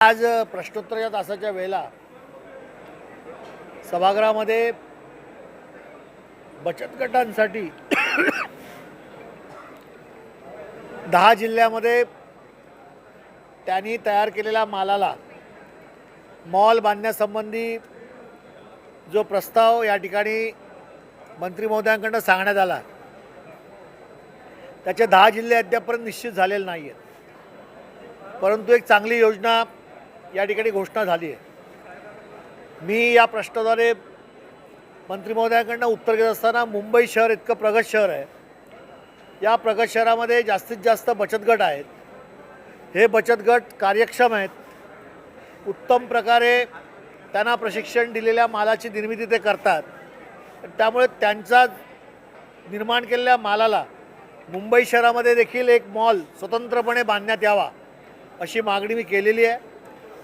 आज प्रश्नोत्तराच्या तासाच्या वेळेला सभागृहामध्ये बचत गटांसाठी दहा जिल्ह्यामध्ये त्यांनी तयार केलेल्या मालाला मॉल बांधण्यासंबंधी जो प्रस्ताव या ठिकाणी मंत्री महोदयांकडनं सांगण्यात आला त्याचे दहा जिल्हे अद्यापर्यंत निश्चित झालेले नाही आहेत परंतु एक चांगली योजना या ठिकाणी घोषणा झाली आहे. मी या प्रश्नाद्वारे मंत्री महोदयांकडनं उत्तर घेत असताना मुंबई शहर इतकं प्रगत शहर आहे. या प्रगत शहरामध्ये जास्तीत जास्त बचत गट आहेत. हे बचत गट कार्यक्षम आहेत. उत्तम प्रकारे त्यांना प्रशिक्षण दिलेल्या मालाची निर्मिती ते करतात. त्यामुळे त्यांचा निर्माण केलेल्या मालाला मुंबई शहरामध्ये देखील एक मॉल स्वतंत्रपणे बांधण्यात यावा अशी मागणी मी केलेली आहे.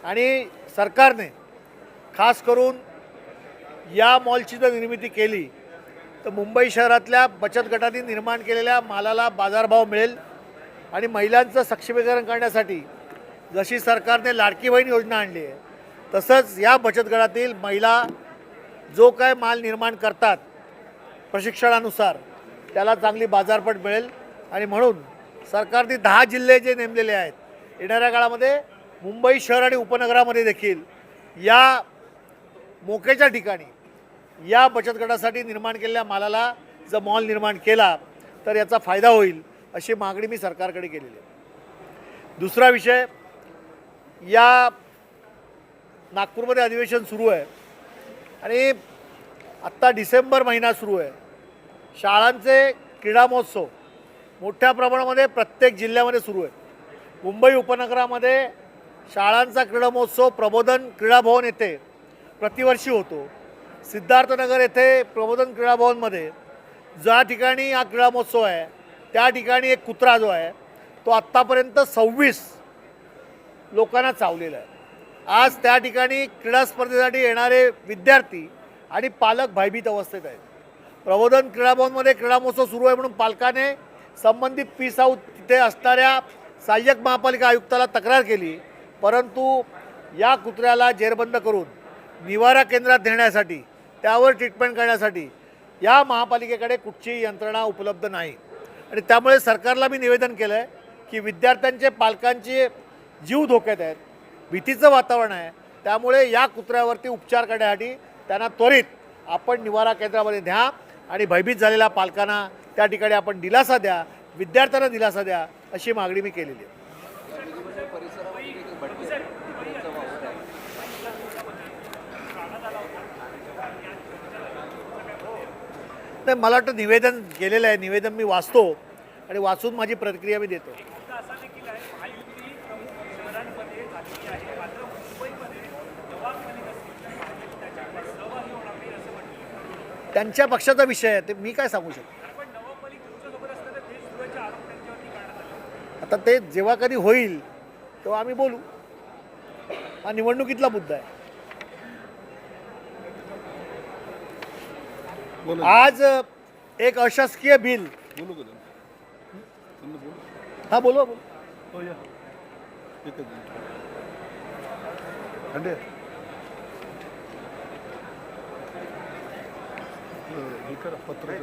आणि सरकारने खास करून या मॉलची जर निर्मिती केली तर मुंबई शहरातल्या बचत गटांनी निर्माण केलेल्या मालाला बाजारभाव मिळेल आणि महिलांचं सक्षमीकरण करण्यासाठी जशी सरकारने लाडकी बहीण योजना आणली आहे तसंच या बचत गटातील महिला जो काय माल निर्माण करतात प्रशिक्षणानुसार त्याला चांगली बाजारपेठ मिळेल. आणि म्हणून सरकारने दहा जिल्हे जे नेमलेले आहेत येणाऱ्या काळामध्ये मुंबई शहर आणि उपनगरामध्ये देखील या मोक्याच्या ठिकाणी या बचत गटासाठी निर्माण केलेल्या मालाला जर मॉल निर्माण केला तर याचा फायदा होईल अशी मागणी मी सरकारकडे केलेली आहे. दुसरा विषय या नागपूरमध्ये अधिवेशन सुरू आहे आणि आत्ता डिसेंबर महिना सुरू आहे. शाळांचे क्रीडा महोत्सव मोठ्या प्रमाणामध्ये प्रत्येक जिल्ह्यामध्ये सुरू आहे मुंबई उपनगरामध्ये शाळांचा क्रीडा महोत्सव प्रबोधन क्रीडाभवन येथे प्रतिवर्षी होतो. सिद्धार्थनगर येथे प्रबोधन क्रीडाभवनमध्ये ज्या ठिकाणी हा क्रीडा महोत्सव आहे त्या ठिकाणी एक कुत्रा जो आहे तो आत्तापर्यंत सव्वीस लोकांना चावलेला आहे. आज त्या ठिकाणी क्रीडा स्पर्धेसाठी येणारे विद्यार्थी आणि पालक भयभीत अवस्थेत आहेत. प्रबोधन क्रीडाभवनमध्ये क्रीडा महोत्सव सुरू आहे म्हणून पालकाने संबंधित पीस साऊथ तिथे असणाऱ्या सहाय्यक महापालिका आयुक्ताला तक्रार केली. परंतु या कुत्र्याला जेरबंद करून निवारा केंद्रात देण्यासाठी त्यावर ट्रीटमेंट करण्यासाठी या महापालिकेकडे कुठचीही यंत्रणा उपलब्ध नाही. आणि त्यामुळे सरकारला मी निवेदन केलं आहे की विद्यार्थ्यांचे पालकांचे जीव धोक्यात आहेत भीतीचं वातावरण आहे. त्यामुळे या कुत्र्यावरती उपचार करण्यासाठी त्यांना त्वरित आपण निवारा केंद्रामध्ये द्या आणि भयभीत झालेल्या पालकांना त्या ठिकाणी आपण दिलासा द्या विद्यार्थ्यांना दिलासा द्या अशी मागणी मी केलेली आहे. नाही मला वाटतं निवेदन केलेलं आहे. निवेदन मी वाचतो आणि वाचून माझी प्रतिक्रिया मी देतो. त्यांच्या पक्षाचा विषय आहे. ते मी काय सांगू शकतो? आता ते जेव्हा कधी होईल तेव्हा आम्ही बोलू. हा निवडणुकीतला मुद्दा आहे. आज एक अशासकीय बिल. हाँ बोलो पत्र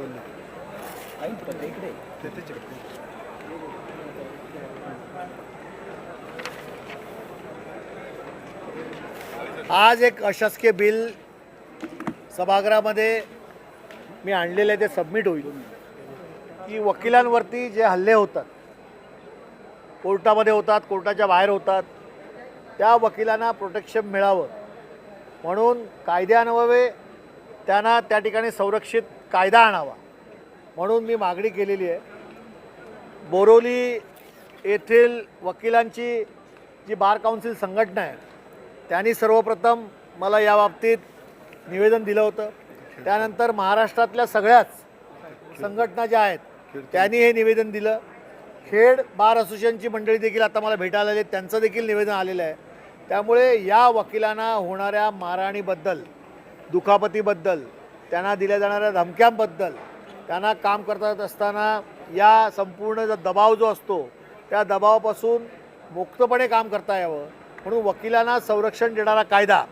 आज एक अशासकीय बिल सभागृहा मी आणलेलं आहे ते सबमिट होईल. की वकिलांवरती जे हल्ले होतात कोर्टामध्ये होतात कोर्टाच्या बाहेर होतात त्या वकिलांना प्रोटेक्शन मिळावं. म्हणून कायद्यान्वये त्यांना त्या ठिकाणी संरक्षित कायदा आणावा. म्हणून मी मागणी केलेली आहे. बोरोली येथील वकिलांची जी बार काउन्सिल संघटना आहे त्यांनी सर्वप्रथम मला याबाबतीत निवेदन दिलं होतं. त्यानंतर महाराष्ट्रातल्या सगळ्याच संघटना ज्या आहेत त्यांनी हे निवेदन दिलं. खेड बार असोसिएशनची मंडळी देखील आता मला भेटायला आले त्यांचं देखील निवेदन आलेलं आहे. त्यामुळे या वकिलांना होणाऱ्या मारहाणीबद्दल दुखापतीबद्दल त्यांना दिल्या जाणाऱ्या धमक्यांबद्दल त्यांना काम करत असताना या संपूर्ण जो दबाव जो असतो त्या दबावापासून मुक्तपणे काम करता यावं. म्हणून वकिलांना संरक्षण देणारा कायदा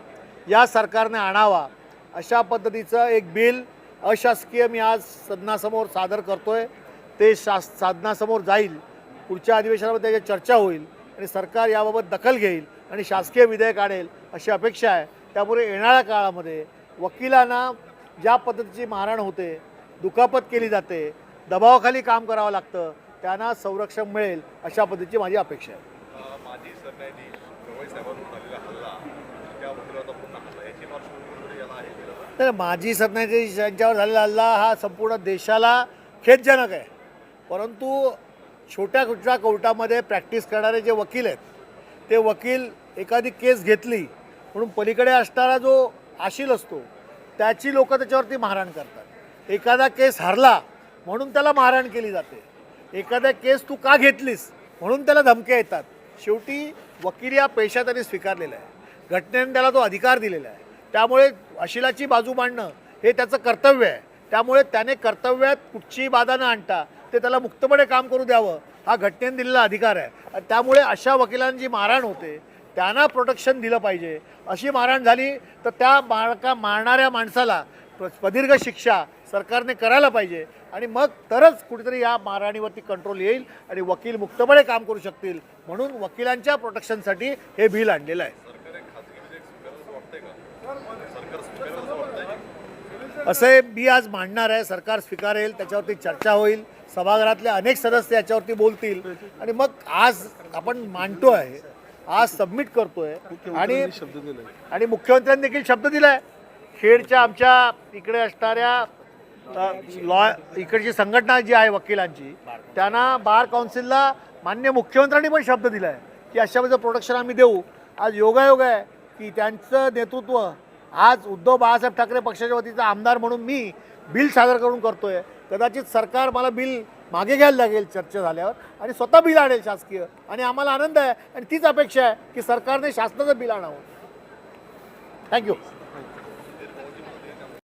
या सरकारने आणावा. अशा पद्धतीचं एक बिल अशासकीय मी आज सदनासमोर सादर करतो आहे ते शास साधनासमोर जाईल. पुढच्या अधिवेशनामध्ये त्याची चर्चा होईल आणि सरकार याबाबत दखल घेईल आणि शासकीय विधेयक आणेल अशी अपेक्षा आहे. त्यामुळे येणाऱ्या काळामध्ये वकिलांना ज्या पद्धतीची मारहाण होते दुखापत केली जाते दबावाखाली काम करावं लागतं त्यांना संरक्षण मिळेल अशा पद्धतीची माझी अपेक्षा आहे. तर माजी सरन्यायाधीश यांच्यावर झालेला हल्ला हा संपूर्ण देशाला खेदजनक आहे. परंतु छोट्या छोट्या कोर्टामध्ये प्रॅक्टिस करणारे जे वकील आहेत ते वकील एखादी केस घेतली म्हणून पलीकडे असणारा जो आशील असतो त्याची लोकं त्याच्यावरती मारहाण करतात. एखादा केस हरला म्हणून त्याला मारहाण केली जाते. एखादा केस तू का घेतलीस म्हणून त्याला धमक्या येतात. शेवटी वकील या पेशा त्यांनी स्वीकारलेला आहे घटनेने त्याला तो अधिकार दिलेला आहे. त्यामुळे अशिलाची बाजू मांडणं हे त्याचं कर्तव्य आहे. त्यामुळे त्याने कर्तव्यात कुठचीही बाधा न आणता ते त्याला मुक्तपणे काम करू द्यावं हा घटनेने दिलेला अधिकार आहे. आणि त्यामुळे अशा वकिलांची मारहाण होते. त्यांना प्रोटेक्शन दिलं पाहिजे. अशी मारहाण झाली तर त्या मारका मारणाऱ्या माणसाला प्रदीर्घ शिक्षा सरकारने करायला पाहिजे. आणि मग तरच कुठेतरी या मारहाणीवरती कंट्रोल येईल आणि वकील मुक्तपणे काम करू शकतील. म्हणून वकिलांच्या प्रोटेक्शनसाठी हे बिल आणलेलं आहे सरकार एक खासगी विधेयक स्वीकारायचं वाटतंय का सरकार स्वीकारायचं वाटतंय असे मी आज मांडणार आहे. सरकार स्वीकारेल त्याच्यावरती चर्चा होईल. सभागृहातले अनेक सदस्य याच्यावरती बोलतील. आणि मग आज आपण मांडतो आहे आज सबमिट करतोय. आणि मुख्यमंत्र्यांनी शब्द दिलाय. आणि मुख्यमंत्र्यांनी देखील शब्द दिलाय. खेडच्या आमच्या इकडे असणाऱ्या लॉ इकडची संघटना जी आहे वकिलांची त्यांना बार काउन्सिलला मान्य मुख्यमंत्र्यांनी पण शब्द दिलाय की अशा प्रोटेक्शन आम्ही देऊ. आज योगायोग आहे की त्यांचं नेतृत्व आज उद्धव बाळासाहेब ठाकरे पक्षाच्या वतीचा आमदार म्हणून मी बिल सादर करून करतोय. कदाचित सरकार मला बिल मागे घ्यायला लागेल चर्चा झाल्यावर आणि स्वतः बिल आणेल शासकीय. आणि आम्हाला आनंद आहे आणि तीच अपेक्षा आहे की सरकारने शासनाचं बिल आणावं. थँक्यू